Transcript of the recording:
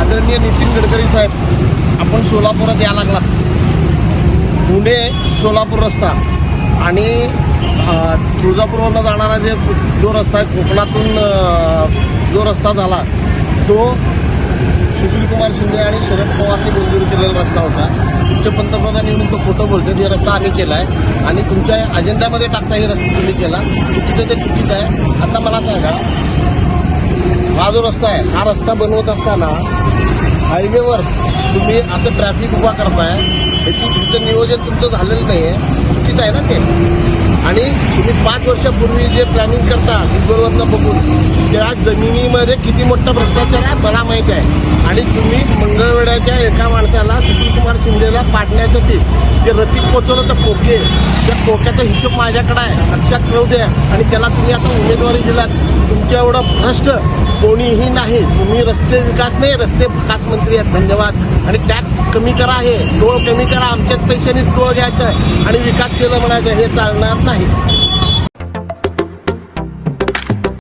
आदरणीय नितीन गडकरी साहेब आपण सोलापुरात या लागला पुणे सोलापूर रस्ता आणि तुळजापूरवरनं जाणारा जे जो रस्ता आहे कोकणातून जो रस्ता झाला तो सुशीलकुमार शिंदे आणि शरद पवारने मंजूर केलेला रस्ता होता. तुमचे पंतप्रधान येऊन तो खोटं बोलतात हे रस्ता आम्ही केला आहे आणि तुमच्या अजेंड्यामध्ये टाकता हे रस्ता तुम्ही केला. चुकीचं ते चुकीचं आहे. आता मला सांगा हा जो रस्ता आहे हा रस्ता बनवत असताना हायवेवर तुम्ही असं ट्रॅफिक उभा करताय याची तुमचं नियोजन तुमचं झालेलं नाही आहे चुकीचं आहे ना ते? आणि तुम्ही पाच वर्षापूर्वी जे प्लॅनिंग करता गुगलवरनं बघून त्या जमिनीमध्ये किती मोठा भ्रष्टाचार आहे मला माहीत आहे. आणि तुम्ही मंगळवेड्याच्या एका माणसाला सुशीलकुमार शिंदेला पाडण्यासाठी जे रतीक पोचवलं तर पोके त्या पोक्याचा हिशोब माझ्याकडे आहे. लक्षात ठेवू द्या. आणि त्याला तुम्ही आता उमेदवारी दिलात. तुमच्या एवढं भ्रष्ट कोणीही नाही. तुम्ही रस्ते विकास नाही रस्ते विकास मंत्री आहेत धन्यवाद. आणि टॅक्स कमी करा हे टोळ कमी करा आमच्याच पैशाने टोळ घ्यायचं आणि विकास केलं म्हणायचं हे चालणार नाही.